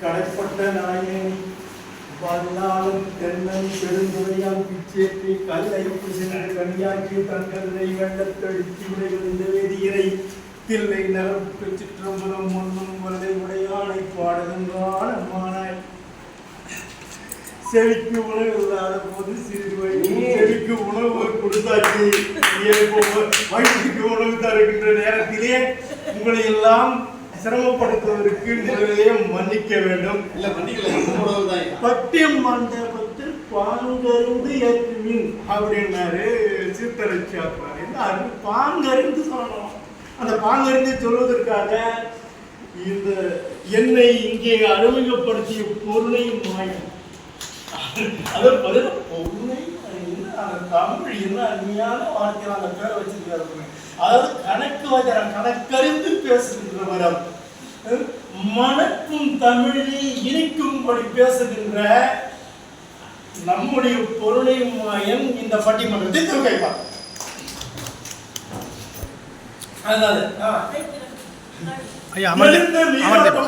கடைப்பட்ட நாயேன் வாழ்நாளும் தென்னன் பெருந்துரையால் பிச்சேற்றி கல்லைப்பு சென்று கனியாக்கி தன் கல்லை உடைகளின் வேதியரை தில்லை நகர்ப்பு சிற்றம்பலம் முன்னும் வல்லை உடையாளை பாடுகின்றான் அம்மானாய். செவிக்கு உணவு இல்லாத போது சிறிது வயது செவிக்கு உணவு கொடுத்தாச்சு. வயிற்றுக்கு உணவு தருகின்ற நேரத்திலே உங்களை எல்லாம் சிரமப்படுத்துவதற்கு முதலிலே மன்னிக்க வேண்டும். இல்ல மன்னிக்கல. பட்டியம் மண்டபத்தில் பாங்கருந்து ஏற்றுமின் அப்படின்னாரு சித்தரச்சாப்பார் என்ன அது பாங்கறிந்து சொல்லணும். அந்த பாங்கறிந்து சொல்வதற்காக இந்த என்னை இங்கே அறிமுகப்படுத்திய பொருளை மாயம் அது பொருளை தமிழ் என்ன அருமையான வார்த்தை அந்த பேரை வச்சிருக்காரு அதாவது கணக்கு வஜரம் கணக்கறிந்து பேசுகின்றவரம். மணக்கும் தமிழை இனிக்கும்படி பேசுகின்ற நம்முடைய பொருளை மாயன் இந்த பட்டிமன்றத்தை திருக்கைப்பார்.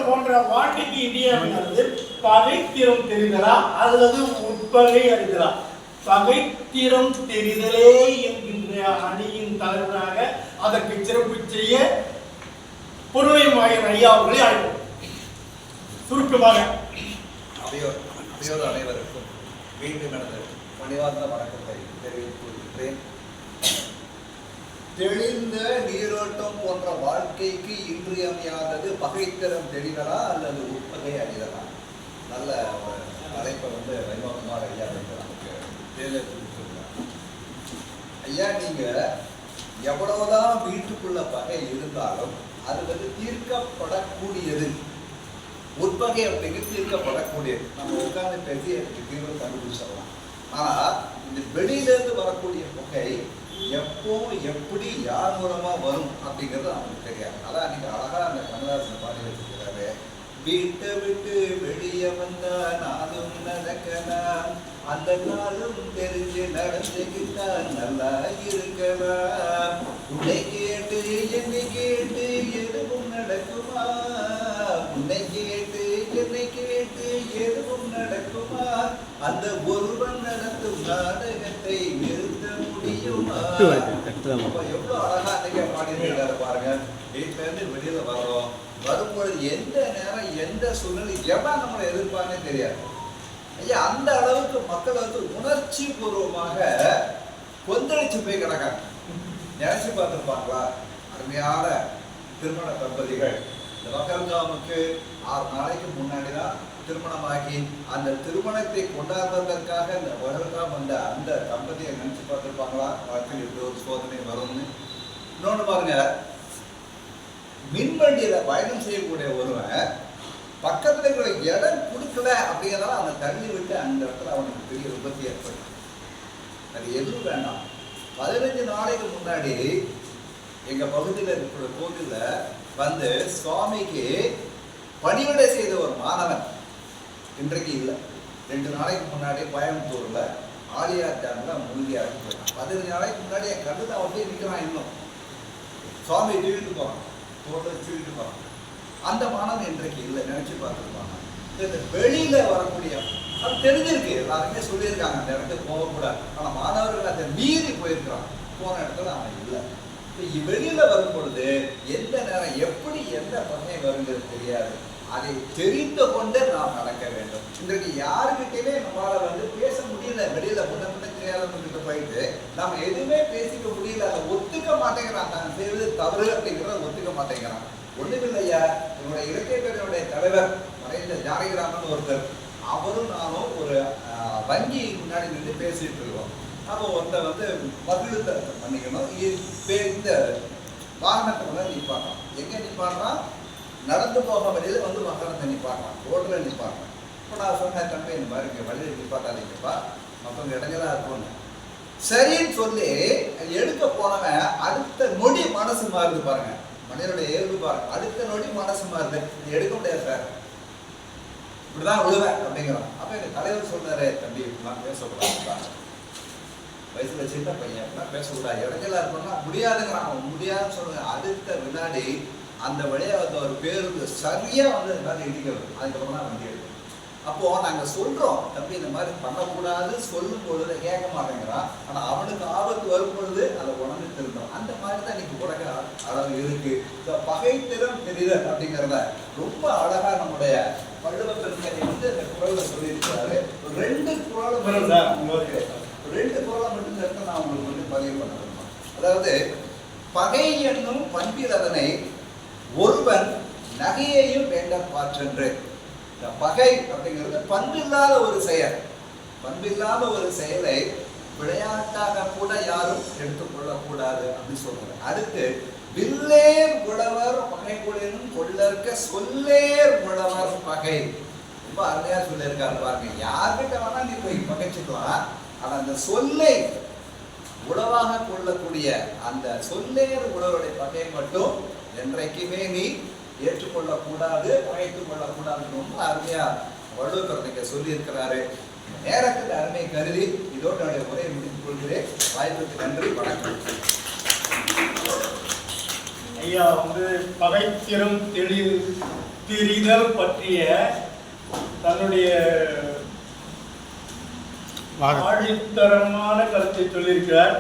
போன்ற வாழ்க்கைக்கு இடியானது பகைத்திறம் தெரிதலா அல்லது உட்பகை அறிதலா பகைத்திறம் தெரிதலே என்கின்ற அணியின் தலைவராக அதற்கு சிறப்பு செய்ய பொருளையும் மாயன் ஐயா அவர்களை அழைப்போம். சுருக்கமாக. அவையோர் அவையோர் அனைவருக்கும் மீண்டும் எனது பணிவார்ந்த வணக்கத்தை தெரிவித்துக் கொள்கிறேன் தெளிந்த நீரோட்டம் போன்ற வாழ்க்கைக்கு இன்றியமையாதது பகைத்திறம் தெளிதலா அல்லது உட்பகை அணிதலா நல்ல ஒரு தலைப்பை வந்து வைமகுமார் ஐயா வந்து நமக்கு தேர்ந்தெடுத்து ஐயா நீங்கள் எவ்வளவுதான் வீட்டுக்குள்ள பகை இருந்தாலும் அது வந்து தீர்க்கப்படக்கூடியது உட்பகை அப்படிங்கிறது தீர்க்கப்படக்கூடியது. நம்ம உட்கார்ந்து பேசி அதுக்கு தீர்வு கண்டுபிடிச்சிடலாம். ஆனா இந்த வெளியிலேருந்து வரக்கூடிய புகை எப்போ எப்படி யார் மூலமா வரும் அப்படிங்கிறது நமக்கு தெரியாது. அதான் அன்னைக்கு அழகா அந்த கண்ணதாசன் பாடி வச்சிருக்கிறாரு. வீட்டை விட்டு வெளியே வந்தா நானும் நடக்கலாம். அந்த நாளும் தெரிஞ்சு நடந்துக்கிட்டா நல்லா இருக்கலாம் உன்னை கேட்டு என்னை கேட்டு எதுவும் நடக்குமா? உன்னை கேட்டு என்னை கேட்டு எதுவும் நடக்குமா? அந்த ஒருவன் நடத்தும் நாடகத்தை நிறுத்த முடியுமா? எவ்வளவு அழகா அன்னைக்கு பாடியிருக்காரு பாருங்க. வீட்டுல இருந்து வெளியில வர்றோம். வரும்பொழுது எந்த நேரம் எந்த சூழ்நிலை எவன் நம்மளை எதிர்ப்பானே தெரியாது. ஐயா அந்த அளவுக்கு மக்கள் வந்து உணர்ச்சி பூர்வமாக கொந்தளிச்சு போய் கிடக்காங்க. நினைச்சு பார்த்துருப்பாங்களா? அருமையான திருமண தம்பதிகள். இந்த மகள்காமுக்கு ஆறு நாளைக்கு முன்னாடி தான் திருமணமாகி அந்த திருமணத்தை கொண்டாடுவதற்காக இந்த மகள்காம் வந்த அந்த தம்பதியை நினைச்சு பார்த்துருப்பாங்களா? வாழ்க்கையில் இப்படி ஒரு சோதனை வரும்னு. இன்னொன்று பாருங்க மின்வண்டியில பயணம் செய்யக்கூடிய ஒருவன் பக்கத்துல இருக்கிற இடம் கொடுக்கல அப்படிங்கிறதால அவனை தள்ளி விட்டு அந்த இடத்துல அவனுக்கு பெரிய விபத்து ஏற்படும் அது எதுவும் வேண்டாம். பதினஞ்சு நாளைக்கு முன்னாடி எங்க பகுதியில் இருக்கிற கோவில்ல வந்து சுவாமிக்கு பணிவிடை செய்த ஒரு மாணவன். இன்றைக்கு இல்லை. ரெண்டு நாளைக்கு முன்னாடி கோயம்புத்தூர்ல ஆலியார் டேம்ல மூழ்கியாருக்கு போயிட்டான். பதினஞ்சு நாளைக்கு முன்னாடி என் கண்டு அவன் போய் நிற்கிறான் இன்னும். சுவாமி தூக்கிட்டு போறான். தோட்டம் தூக்கிட்டு போறான். அந்த மாணவன் இன்றைக்கு இல்லை நினைச்சு பார்த்துருப்பாங்க. இந்த வெளியில வரக்கூடிய அது தெரிஞ்சிருக்கு எல்லாருமே சொல்லியிருக்காங்க அந்த இடத்துக்கு போகக்கூடாது. ஆனால் மாணவர்கள் அதை மீறி போயிருக்கிறான் போன இடத்துல அவன் இல்லை. இப்ப வெளியில வரும் பொழுது எந்த நேரம் எப்படி எந்த பகை வருங்கிறது தெரியாது. அதை தெரிந்து கொண்டு நாம் நடக்க வேண்டும். இன்றைக்கு யாருக்கிட்டயுமே நம்மளால வந்து பேச முடியல. வெளியில முன்ன முன்ன தெரியாதவங்க கிட்ட போயிட்டு நாம் எதுவுமே பேசிக்க முடியல. அதை ஒத்துக்க மாட்டேங்கிறான். தான் செய்வது தவறு அப்படிங்கிறத ஒத்துக்க மாட்டேங்கிறான். ஒண்ணுமில்லையா? என்னுடைய இலக்கிய பேரனுடைய தலைவர் மறைந்த ஜானகிராமன் ஒருத்தர் அவரும் நானும் ஒரு வங்கி முன்னாடி நின்று பேசிட்டு இருக்கோம். அப்போ ஒருத்தர் வந்து மகிழ்த்த பண்ணிக்கணும். இந்த வாகனத்தை வந்து நிப்பாட்டான். எங்க நிப்பாட்டான்? நடந்து போக வழியில் வந்து வாகனத்தை நிப்பாட்டான். ரோட்ல நிப்பாட்டான். இப்போ நான் சொன்னேன் தம்பி இந்த மாதிரி இங்க வழியில் நிப்பாட்டாதீங்கப்பா. மற்றவங்க இடைஞ்சலா இருக்கும்னு. சரின்னு சொல்லி எடுக்க போனவன் அடுத்த நொடி மனசு மாறுது பாருங்க. மனிதனுடைய இயல்பு பாரு. அடுத்த நொடி மனசு மாறுது இது எடுக்க முடியாது சார் இப்படிதான் விழுவேன் அப்படிங்கிறான். அப்ப எங்க தலைவர் சொன்னாரு தம்பி இப்படிலாம் பேசக்கூடாது வயசுல சின்ன பையன் இப்படிலாம் பேசக்கூடாது. இடங்கெல்லாம் இருக்கணும்னா முடியாதுங்கிறான். அவன் முடியாதுன்னு சொல்லுங்க. அடுத்த வினாடி அந்த வழியை வந்து ஒரு பேருந்து சரியாக வந்து அது இடிக்கிறது அதுக்கப்புறம் தான் வண்டி எடுக்கும் அப்போது நாங்கள் சொல்கிறோம் தம்பி இந்த மாதிரி பண்ணக்கூடாது சொல்லும் பொழுது கேட்க மாட்டேங்கிறான். ஆனால் அவனுக்கு ஆபத்து வரும் பொழுது அதை உணர்ந்து திருந்தோம் அந்த மாதிரி தான் இன்னைக்கு உலக அளவு இருக்கு. இந்த பகைத்திறம் தெரிதல் அப்படிங்கிறத ரொம்ப அழகா நம்முடைய வள்ளுவ பெருந்தகை வந்து இந்த குரல்ல சொல்லியிருக்கிறாரு. ரெண்டு குரல் வரும் சார், உங்களுக்கு. ரெண்டு குரலை மட்டும் இடத்துல நான் உங்களுக்கு வந்து பதிவு பண்ண விரும்புறேன். அதாவது பகை என்னும் பண்பிலதனை ஒருவன் நகையையும் வேண்ட பாற்றென்று. இந்த பகை அப்படிங்கிறது பண்பில்லாத ஒரு செயல். பண்பில்லாத ஒரு செயலை விளையாட்டாக கூட யாரும் எடுத்துக்கொள்ளக்கூடாது அப்படின்னு சொல்றாரு அடுத்து வில்லேர் உழவர் பகை கொள்ளினும் கொள்ளற்க சொல்லேர் உழவர் பகை. ரொம்ப அருமையா சொல்லியிருக்காரு பாருங்க. யார்கிட்ட வேணா நீ போய் பகைச்சுக்கலாம். ஆனா அந்த சொல்லை உழவாக கொள்ளக்கூடிய அந்த சொல்லேர் உழவுடைய பகை மட்டும் என்றைக்குமே நீ ஏற்றுக்கொள்ளக்கூடாது பகைத்துக் கொள்ளக்கூடாதுன்னு ரொம்ப அருமையா வள்ளுவருக்கு சொல்லி இருக்கிறாரு நேரத்தில் அருமை கருதி இதோடு என்னுடைய உரையை முடித்துக் கொள்கிறேன். வாய்ப்புக்கு நன்றி வணக்கம். ஐயா வந்து பகைத்திறம் தெளி தெரிதல் பற்றிய தன்னுடைய. ஆழித்தரமான கருத்தை சொல்லியிருக்கிறார்.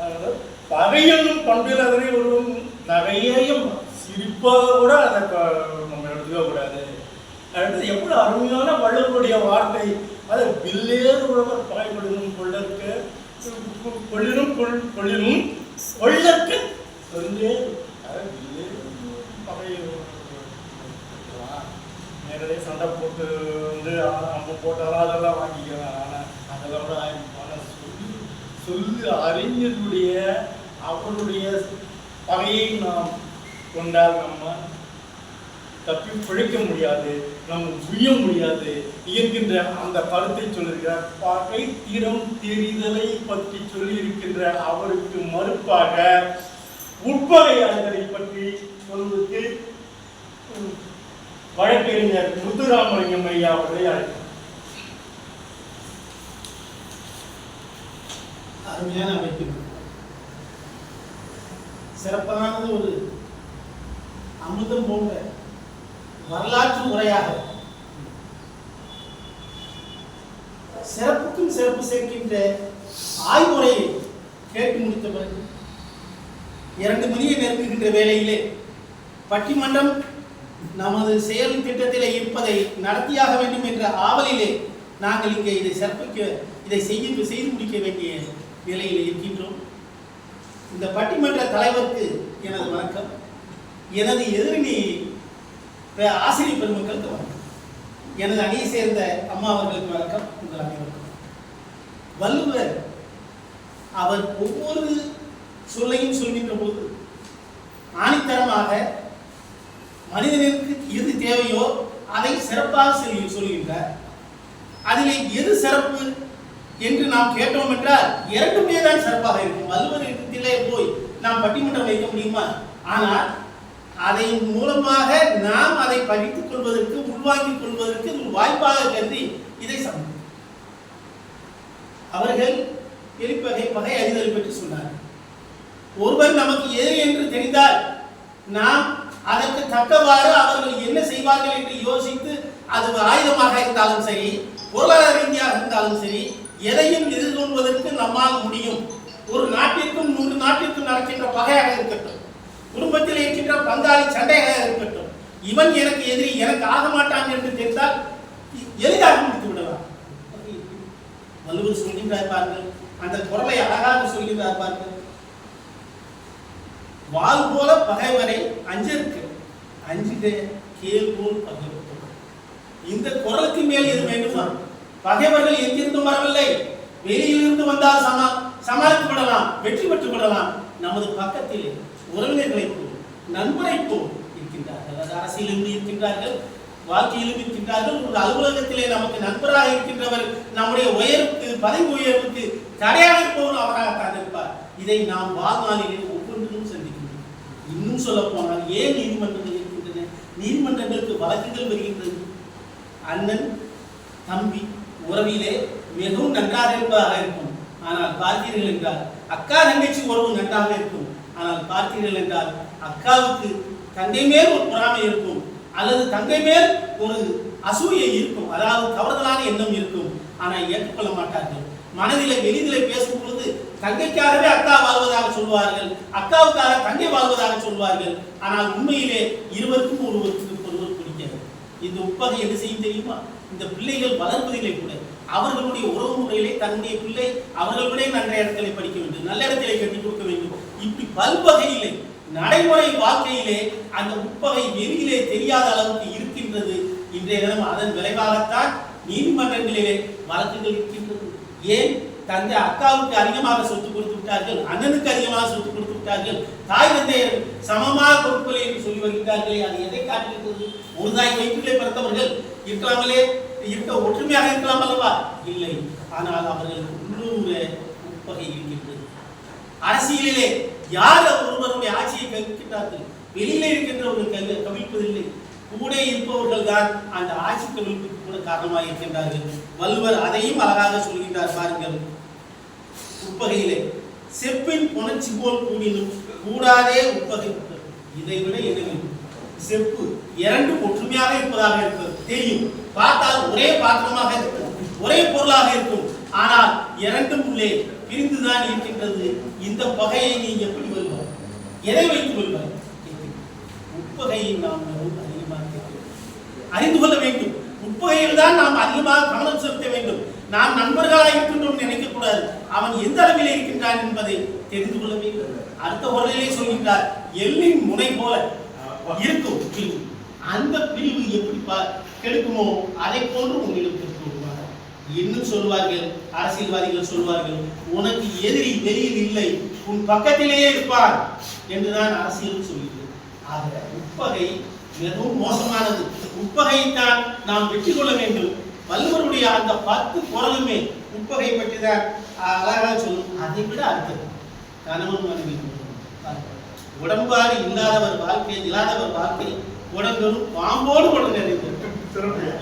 அதாவது பகையனும் பண்பில் அதனை ஒரு நகையையும் சிரிப்பாக கூட அதை நம்ம எடுத்துக்க கூடாது. அடுத்து எவ்வளோ அருமையான வள்ளுவருடைய வார்த்தை. அது வில்லேறு உழவர் பகைப்படுதும் கொள்ளற்கு கொள்ளினும் கொள் கொள்ளினும் கொள்ளற்கு சொல்லே. அதை வில்லேறு பகை நேரடியாக சண்டை போட்டு வந்து நம்ம போட்டாலும் அதெல்லாம் வாங்கிக்கலாம். ஆனால் அதெல்லாம் கூட சொல்லி சொல்லு அறிஞருடைய அவருடைய பகையை நாம் கொண்டால் நம்ம தப்பி பிழைக்க முடியாது நம்ம உய்ய முடியாது இருக்கின்ற அந்த படத்தை சொல்லுகிறார் பகை திறம் தெரிதலை பற்றி சொல்லி இருக்கின்ற அவருக்கு மறுப்பாக உட்பகையாளர்களை பற்றி சொல்வதற்கு உம், வழக்கறிஞர் முத்துராமலிங்கம் ஐயா அவர்களை அழைக்கிறார் அருமையான அமைப்பு. சிறப்பானது ஒரு அமிர்தம் போன்ற வரலாற்று உரையாக சிறப்புக்கும் சிறப்பு சேர்க்கின்ற ஆய்வுரையை கேட்டு முடித்த பிறகு இரண்டு மணியை நெருங்குகின்ற வேளையிலே பட்டிமன்றம் நமது செயல் திட்டத்திலே இருப்பதை நடத்தியாக வேண்டும் என்ற ஆவலிலே நாங்கள் இங்கே இதை சிறப்பிக்க இதை செய்ய செய்து முடிக்க வேண்டிய நிலையில் இருக்கின்றோம். இந்த பட்டிமன்ற தலைவருக்கு எனது வணக்கம். எனது எதிரணி ஆசிரியர் பெருமக்களுக்கு வணக்கம். எனது அணியை சேர்ந்த அம்மா அவர்களுக்கு வணக்கம் உங்கள் அனைவருக்கும். வள்ளுவர் அவர் ஒவ்வொரு சொல்லையும் சொல்கின்ற போது ஆணித்தரமாக மனிதனுக்கு எது தேவையோ அதை சிறப்பாக சொல்லி சொல்கின்றார். அதிலே எது சிறப்பு என்று நாம் கேட்டோம் என்றால் இரண்டுமே தான் சிறப்பாக இருக்கும். வல்லுவர் இடத்திலே போய் நாம் பட்டிமன்றம் வைக்க முடியுமா? ஆனால் அதை மூலமாக நாம் அதை படித்துக் கொள்வதற்கு உள்வாங்கிக் கொள்வதற்கு ஒரு வாய்ப்பாக கருதி இதை சமர்ப்பித்தோம். அவர்கள் எலிப்பகை பகை அறிதல் பற்றி சொன்னார் ஒருவர் நமக்கு எது என்று தெரிந்தால் நாம் அதற்கு தக்கவாறு அவர்கள் என்ன செய்வார்கள் என்று யோசித்து அது ஆயுதமாக இருந்தாலும் சரி பொருளாதார ரீதியாக இருந்தாலும் சரி எதையும் எதிர்கொள்வதற்கு நம்மால் முடியும். ஒரு நாட்டிற்கும் நூறு நாட்டிற்கும் நடக்கின்ற பகையாக இருக்கட்டும். குடும்பத்தில் இருக்கின்ற பங்காளி சண்டையாக இருக்கட்டும். இவன் எனக்கு எதிரி எனக்கு ஆக மாட்டான் என்று தெரிந்தால் எளிதாக முடித்து விடலாம். வள்ளுவர் சொல்கின்றார் பாருங்கள் அந்த குரலை அழகாக சொல்கின்றார் பாருங்கள். வால் போல பகைவரை அஞ்சிருக்கு அஞ்சுக கேள் போல் பகைவர் இந்த குரலுக்கு மேல் எது வேண்டுமா? பகைவர்கள் எங்கிருந்தும் வரவில்லை. வெளியிலிருந்து வந்தால் சமா சமாளித்து விடலாம் வெற்றி பெற்று விடலாம் நமது பக்கத்தில் உறவினர்களை போல் நண்பரை போல் இருக்கின்றார்கள். அரசியலும் அரசியலிலும் இருக்கின்றார்கள் வாழ்க்கையிலும் இருக்கின்றார்கள். ஒரு அலுவலகத்திலே நமக்கு நண்பராக இருக்கின்றவர் நம்முடைய உயர்வுக்கு பதவி உயர்வுக்கு தடையாக இருப்பவர் அவராகத்தான் இருப்பார். இதை நாம் வாழ்நாளிலே ஒவ்வொன்றிலும் சந்திக்கின்றோம். இன்னும் சொல்ல போனால் ஏன் நீதிமன்றங்கள் இருக்கின்றன? நீதிமன்றங்களுக்கு வழக்குகள் வருகின்றது. அண்ணன் தம்பி உறவிலே மிகவும் நன்றாக இருப்பதாக இருக்கும். ஆனால் பார்த்தீர்கள் என்றால் அக்கா தங்கச்சி உறவு நன்றாக இருக்கும். ஆனால் பார்த்தீர்கள் என்றால் அக்காவுக்கு தங்கை மேல் ஒரு பொறாமை இருக்கும் அல்லது தங்கை மேல் ஒரு அசூயை இருக்கும் அதாவது தவறுதலான எண்ணம் இருக்கும். ஆனால் ஏற்றுக்கொள்ள மாட்டார்கள். மனதில வெளிதிலே பேசும் பொழுது தங்கைக்காகவே அக்கா வாழ்வதாக சொல்வார்கள் அக்காவுக்காக தங்கை வாழ்வதாக சொல்வார்கள் ஆனால் உண்மையிலே இருவருக்கும் ஒருவருக்கு ஒருவர் பிடிக்கிறது இந்த உட்பகை என்ன செய்யும் தெரியுமா? இந்த பிள்ளைகள் வளர்ப்பதிலே கூட அவர்களுடைய உறவு முறையிலே தன்னுடைய பிள்ளை அவர்களுடைய நல்ல இடத்திலே படிக்க வேண்டும் நல்ல இடத்திலே கட்டி கொடுக்க வேண்டும். இப்படி பல்வகையிலே நடைமுறை வாழ்க்கையிலே அந்த உட்பகை வெளியிலே தெரியாத அளவுக்கு இருக்கின்றது. இன்றைய தினம் அதன் விளைவாகத்தான் நீதிமன்றங்களிலே வழக்குகள் இருக்கின்றது. ஏன்? தந்தை அக்காவுக்கு அதிகமாக சொத்து கொடுத்து விட்டார்கள் அண்ணனுக்கு அதிகமாக சொத்து கொடுத்து விட்டார்கள் தாய் தந்தையர் சமமாக கொடுக்கலை என்று சொல்லி வருகிறார்களே அது எதை காட்டுகிறது ஒரு தாய் வயிற்றிலே பிறந்தவர்கள் இருக்கலாமலே இருக்க ஒற்றுமையாக இருக்கலாம் அல்லவா? இல்லை. ஆனால் அவர்களுக்கு உள்ளூர உட்பகை இருக்கின்றது அரசியலிலே யார் ஒருவருடைய ஆட்சியை கவிழ்க்கின்றார்கள்? வெளியில இருக்கின்ற ஒரு கவிழ்ப்பதில்லை கூட இருப்பவர்கள் தான் அந்த ஆட்சி கவிழ்ப்புக்கு கூட காரணமாக இருக்கின்றார்கள். வள்ளுவர் அதையும் அழகாக சொல்கின்றார் பாருங்கள். உட்பகையிலே செப்பின் புணர்ச்சி போல் கூடினும் கூடாதே உட்பகை இதை விட எனவே செப்பு இரண்டும் ஒற்றுமையாக இருப்பதாக இருப்பது தெரியும். பார்த்தால் ஒரே பாத்திரமாக இருக்கும் ஒரே பொருளாக இருக்கும். ஆனால் இரண்டும் உள்ளே பிரிந்துதான் இருக்கின்றது. இந்த பகையை நீ எப்படி வெல்வாய்? எதை வைத்து வெல்வாய் உட்பகையை நாம் மிகவும் அதிகமாக அறிந்து கொள்ள வேண்டும். உட்பகையில் தான் நாம் அதிகமாக கவனம் செலுத்த வேண்டும். நாம் நண்பர்களாக இருக்கின்றோம் நினைக்க கூடாது அவன் எந்த அளவில் இருக்கின்றான் என்பதை தெரிந்து கொள்ள வேண்டும். அடுத்த குரலிலே சொல்கின்றார் எல்லின் முனை போல இருக்கும். பிரிவு. அந்த பிரிவு எப்படி கெடுக்குமோ அதை போன்று உங்களுக்கு இன்னும் சொல்வார்கள் அரசியல்வாதிகள் சொல்வார்கள் உனக்கு எதிரி வெளியில் இல்லை உன் பக்கத்திலேயே இருப்பார் என்றுதான் அரசியல் சொல்கிறது. ஆக உப்பகை மிகவும் மோசமானது. உட்பகையைத்தான் நாம் வெற்றி கொள்ள வேண்டும். வல்லுவருடைய அந்த பத்து குரலுமே உப்பகை பற்றி தான் அழகாக சொல்லும். அதை விட அடுத்தது கணவன் மனைவி உடம்பாடு இல்லாதவர் வாழ்க்கை இல்லாதவர் வாழ்க்கை உடம்பு பாம்போடு உடல் நிறைந்தது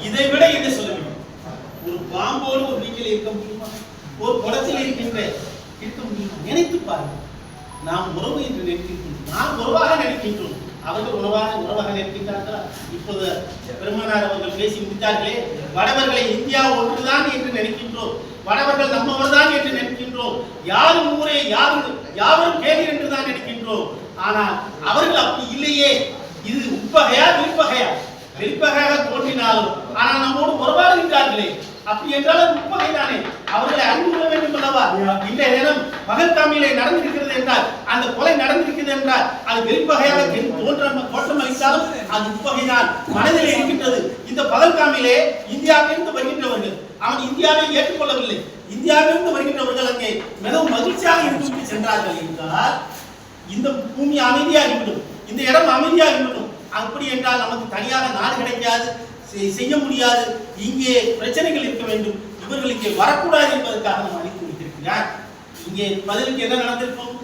இதை விட என்ன சொல்ல ஒரு பாம்போடு ஒரு வீட்டில் இருக்க முடியுமா? ஒரு குளத்தில் இருக்கின்ற இருக்க முடியுமா? நினைத்து பாருங்கள் நாம் உறவு என்று நினைக்கின்றோம். நாம் உறவாக நினைக்கின்றோம். அவர்கள் உறவாக உறவாக நினைக்கின்றார்களா? இப்போது பெருமானார் அவர்கள் பேசி முடித்தார்களே வடவர்களை இந்தியா ஒன்றுதான் என்று நினைக்கின்றோம். வடவர்கள் நம்மவர்தான் என்று நினைக்கின்றோம். யாரும் ஊரே யாரும் யாரும் கேள்வி என்று தான் நினைக்கின்றோம். ஆனால் அவர்கள் அப்படி இல்லையே. இது உட்பகையா விற்பகையா விற்பகையாக தோன்றினாலும் ஆனால் நம்மோடு உறவாடுகின்றார்களே. அப்படி என்றால் அது உட்பகை தானே அவர்களை அறிந்து கொள்ள வேண்டும் அல்லவா? இன்றைய தினம் பகல்காமிலே நடந்திருக்கிறது என்றால் அந்த கொலை நடந்திருக்கிறது என்றால் அது வெளிப்பகையாக தோற்றம் தோற்றம் அளித்தாலும் அது உட்பகைதான் மனதில் இருக்கின்றது. இந்த பகல்காமிலே இந்தியாவிலிருந்து வருகின்றவர்கள். அவன் இந்தியாவை ஏற்றுக்கொள்ளவில்லை. இந்தியாவிலிருந்து வருகின்றவர்கள் அங்கே மிகவும் மகிழ்ச்சியாக இருந்து சென்றார்கள் என்றால் இந்த பூமி அமைதியாகிவிடும். இந்த இடம் அமைதியாகிவிடும். அப்படி என்றால் நமக்கு தனியாக நாடு கிடைக்காது. செய்ய முடியாது. இங்கே பிரச்சனைகள் இருக்க வேண்டும். இவர்கள் இங்கே வரக்கூடாது என்பதற்காக நாம் அழைத்து வைத்திருக்கிறார் இங்கே பதிலுக்கு என்ன நடந்திருக்கும்?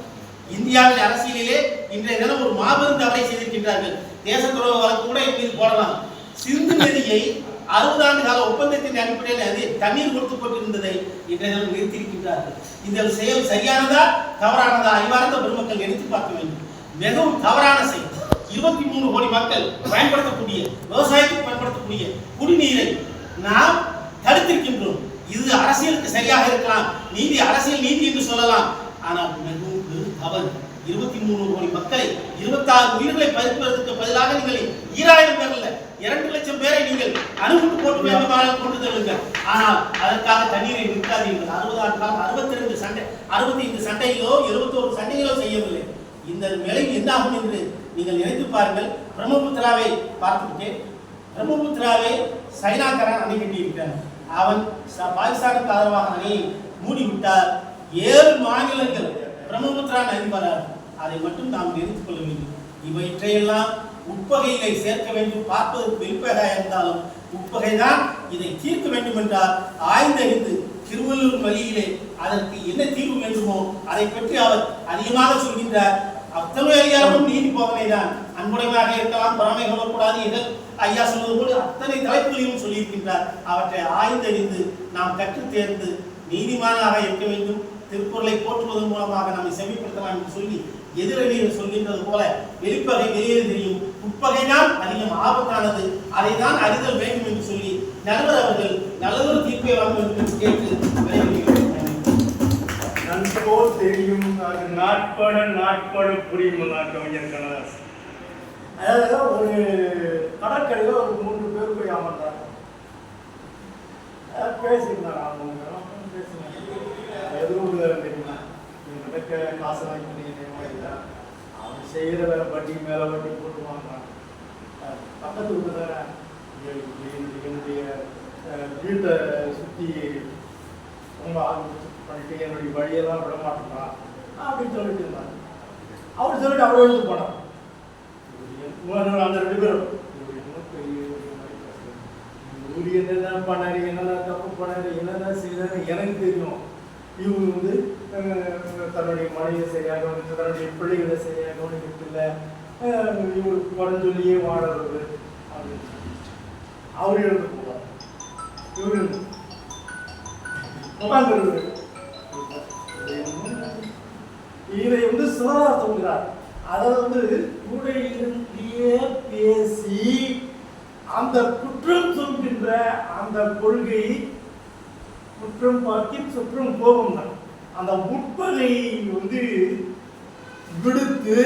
இந்தியாவின் அரசியலிலே இன்றைய தினம் ஒரு மாபெரும் தவறை செய்திருக்கின்றார்கள். தேச துறவு வழக்கு கூட என் மீது போடலாம். சிந்து நதியை அறுபது ஆண்டு கால ஒப்பந்தத்தின் அடிப்படையில் அது தண்ணீர் கொடுத்து போட்டிருந்ததை இன்றைய தினம் நிறுத்தியிருக்கின்றார்கள். இந்த செயல் சரியானதா? தவறானதா? அறிவார்ந்த பெருமக்கள் நினைத்து பார்க்க வேண்டும். மிகவும் தவறான செயல். இருபத்தி மூணு கோடி மக்கள் பயன்படுத்தக்கூடிய விவசாயத்துக்கு பயன்படுத்தக்கூடிய குடிநீரை நாம் தடுத்திருக்கின்றோம். இது அரசியலுக்கு சரியாக இருக்கலாம் நீதி அரசியல் நீதி என்று சொல்லலாம். ஆனால் மிகவும் பெரும் தவறு. இருபத்தி மூணு கோடி மக்களை இருபத்தாறு உயிர்களை பறிப்பதற்கு பதிலாக நீங்கள் ஈராயிரம் பேர் இல்லை இரண்டு லட்சம் பேரை நீங்கள் அணுகுண்டு போட்டு வேண்டுமானால் கொண்டு தருவீங்க ஆனால் அதற்காக தண்ணீரை நிற்காதீர்கள் அறுபது ஆண்டு காலம் அறுபத்தி ரெண்டு சண்டை அறுபத்தி ஐந்து சண்டைகளோ இருபத்தோரு சண்டைகளோ செய்யவில்லை. இந்த விளைவு என்ன ஆகும் என்று நீங்கள் நினைத்து பாருங்கள். பிரம்மபுத்திராவை பார்த்துவிட்டேன் பிரம்மபுத்திராவை சைனாக்காரன் அணை கட்டியிருக்கிறான். அவன் பாகிஸ்தானுக்கு ஆதரவாக அணையை மூடிவிட்டார் ஏழு மாநிலங்கள் பிரம்மபுத்திரா நதி வராது அதை மட்டும் நாம் நினைத்துக் கொள்ள வேண்டும். இவற்றையெல்லாம் உட்பகையிலே சேர்க்க வேண்டும். பார்ப்பதற்கு வெளிப்பகையாக இருந்தாலும் உட்பகைதான் இதை தீர்க்க வேண்டும் என்றால் ஆய்ந்தறிந்து திருவள்ளூர் வழியிலே அதற்கு என்ன தீர்வு வேண்டுமோ அதை பற்றி அவர் அதிகமாக சொல்கின்றார். அத்தனை அதிகாரமும் நீதி போதனை தான் அன்புடைமையாக இருக்கலாம் பொறாமை கொள்ளக்கூடாது எதிர் ஐயா சொல்வது போல அத்தனை தலைப்புகளையும் சொல்லியிருக்கின்றார். அவற்றை ஆய்ந்தறிந்து நாம் கற்றுத் தேர்ந்து நீதிமானாக இருக்க வேண்டும். திருக்குறளை போற்றுவதன் மூலமாக நம்மை செவிப்படுத்தலாம் என்று சொல்லி எதிரணியில் சொல்கின்றது போல வெளிப்பகை வெளியே தெரியும். உட்பகைதான் அதிகம் ஆபத்தானது. அதை தான் அறிதல் வேண்டும் என்று சொல்லி நடுவர் அவர்கள் நல்லதொரு தீர்ப்பை வழங்க வேண்டும் என்று கேட்டு விடைபெறுகிறேன். நன்றி. நன்கோ தெரியும் அது நாட்பட நாட்பட புரியும் நான் கவிஞர் கண்ணதாஸ் அதாவது ஒரு கடற்கரையில் ஒரு மூன்று பேர் போய் அமர்ந்தாங்க. அஹ் பேசியிருந்தாங்க அவங்க எதுவும் எதுவும் தெரியுமா நீங்க கிட்ட காசு வாங்கி பண்ணிக்கிட்டே இல்லை? அவன் செய்கிற வேலை வட்டி மேலே வட்டி போட்டு வாங்குறான் பக்கத்து வீட்டு என்னுடைய அஹ், வீட்டை சுற்றி ரொம்ப அதுக்கு பண்ணிட்டு என்னுடைய வழியெல்லாம் விட மாட்டேங்கிறான் அப்படின்னு சொல்லிட்டு இருந்தாங்க அவர் சொல்லிட்டு அவர் எழுந்து போனான் அந்த ரெண்டு பேரும். இவரு பெரிய என்னென்ன பண்ணாரு என்னென்ன தப்பு பண்ணாரு என்னென்ன செய்தாரு எனக்கு தெரியும். இவங்க வந்து தன்னுடைய மனைவியை சரியாக கவனிச்சு தன்னுடைய பிள்ளைகளை சரியாக கவனிக்கிறதில்ல இவருக்கு குறைஞ்சொல்லியே வாழறது அப்படின்னு அவர் எழுந்து போவார். இவரு உட்கார்ந்து இதை வந்து சிவனார் சொல்கிறார். அதாவது வந்து கூட பேசி அந்த குற்றம் சொல்கின்ற அந்த கொள்கை குற்றம் பார்த்து சுற்றம் கோபம் தான் அந்த உட்பகை வந்து விடுத்து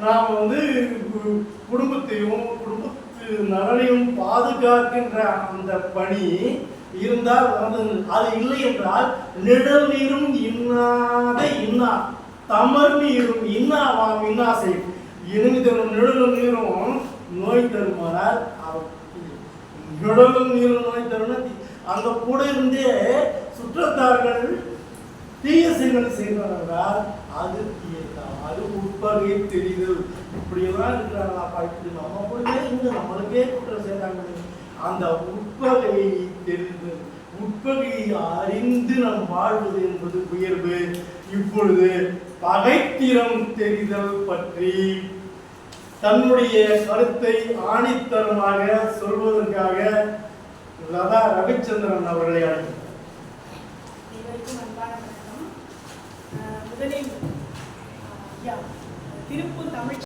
நாம் வந்து கு- குடும்பத்தையும் குடும்பத்து நலனையும் பாதுகாக்கின்ற அந்த பணி இருந்தால் அது அது இல்லை என்றால் நிழல் நீரும் இன்னாத இன்னா தமர் நீரும் இன்னாவாம் இன்னா செய்யும் இருந்து தரும் நிழலும் நீரும் நோய் தருமானால் நிழலும் நீரும் நோய் தரும் அந்த கூட இருந்தே சுற்றத்தார்கள் தீய செயல்கள் செய்கிறார்கள் அது தீயத்தான் அது உட்பகை தெரிதல். இப்படியெல்லாம் இருக்கிறாங்களாப்பா இப்படி நம்ம கூட இங்க நம்மளுக்கே குற்றம் செய்கிறாங்க அந்த உட்பகை தெரிதல் உட்பகையை அறிந்து நாம் வாழ்வது என்பது உயர்வு. இப்பொழுது பகைத்திறம் தெரிதல் பற்றி தன்னுடைய கருத்தை ஆணித்தரமாக சொல்வதற்காக லதா ரவிச்சந்திரன் அவர்களை அழைக்கிறார் முதலில் திருப்பூர் தமிழ்